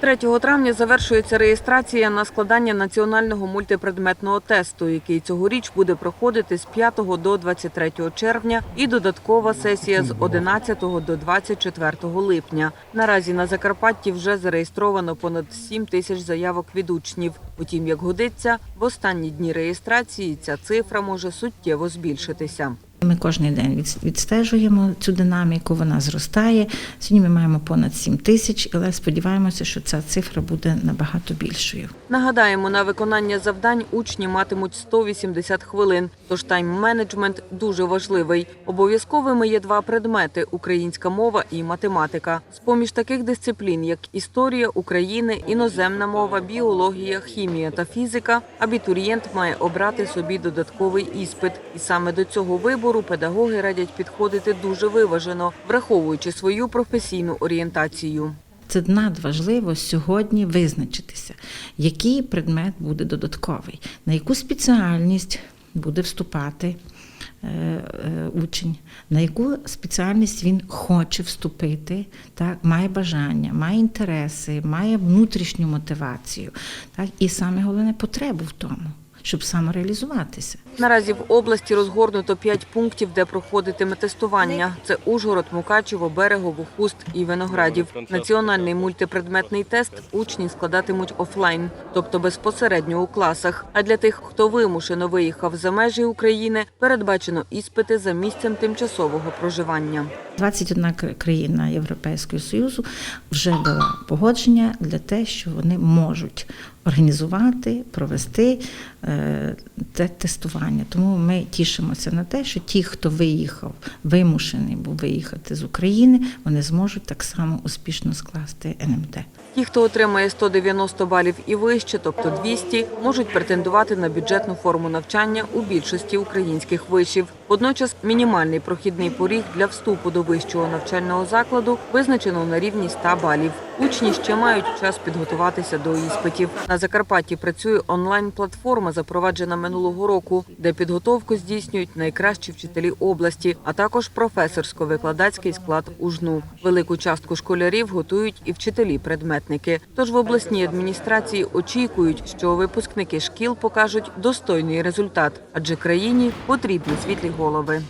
3 травня завершується реєстрація на складання національного мультипредметного тесту, який цьогоріч буде проходити з 5 до 23 червня, і додаткова сесія з 11 до 24 липня. Наразі на Закарпатті вже зареєстровано понад 7 тисяч заявок від учнів. Утім, як годиться, в останні дні реєстрації ця цифра може суттєво збільшитися. Ми кожен день відстежуємо цю динаміку, вона зростає. Сьогодні ми маємо понад 7 тисяч, але сподіваємося, що ця цифра буде набагато більшою. Нагадаємо, на виконання завдань учні матимуть 180 хвилин, тож тайм-менеджмент дуже важливий. Обов'язковими є два предмети українська мова і математика. З-поміж таких дисциплін, як історія України, іноземна мова, біологія, хімія та фізика, абітурієнт має обрати собі додатковий іспит. І саме до цього вибору педагоги радять підходити дуже виважено, враховуючи свою професійну орієнтацію. Це надважливо сьогодні визначитися, який предмет буде додатковий, на яку спеціальність буде вступати е, е, учень, на яку спеціальність він хоче вступити, так, має бажання, має інтереси, має внутрішню мотивацію, так, і саме головне потребу в тому, щоб самореалізуватися. Наразі в області розгорнуто 5 пунктів, де проходитиме тестування. Це Ужгород, Мукачево, Берегово, Хуст і Виноградів. Національний мультипредметний тест учні складатимуть офлайн, тобто безпосередньо у класах. А для тих, хто вимушено виїхав за межі України, передбачено іспити за місцем тимчасового проживання. 21 кра- країна Європейського Союзу вже дала погодження для те, що вони можуть організувати, провести е, те тестування. Тому ми тішимося на те, що ті, хто виїхав, вимушений був виїхати з України, вони зможуть так само успішно скласти НМТ. Ті, хто отримає 190 балів і вище, тобто 200, можуть претендувати на бюджетну форму навчання у більшості українських вишів. Водночас мінімальний прохідний поріг для вступу до вищого навчального закладу визначено на рівні 100 балів. Учні ще мають час підготуватися до іспитів. На Закарпатті працює онлайн-платформа, запроваджена минулого року, де підготовку здійснюють найкращі вчителі області, а також професорсько-викладацький склад УЖНУ. Велику частку школярів готують і вчителі-предметники. Тож в обласній адміністрації очікують, що випускники шкіл покажуть достойний результат, адже країні потрібні світлі голови.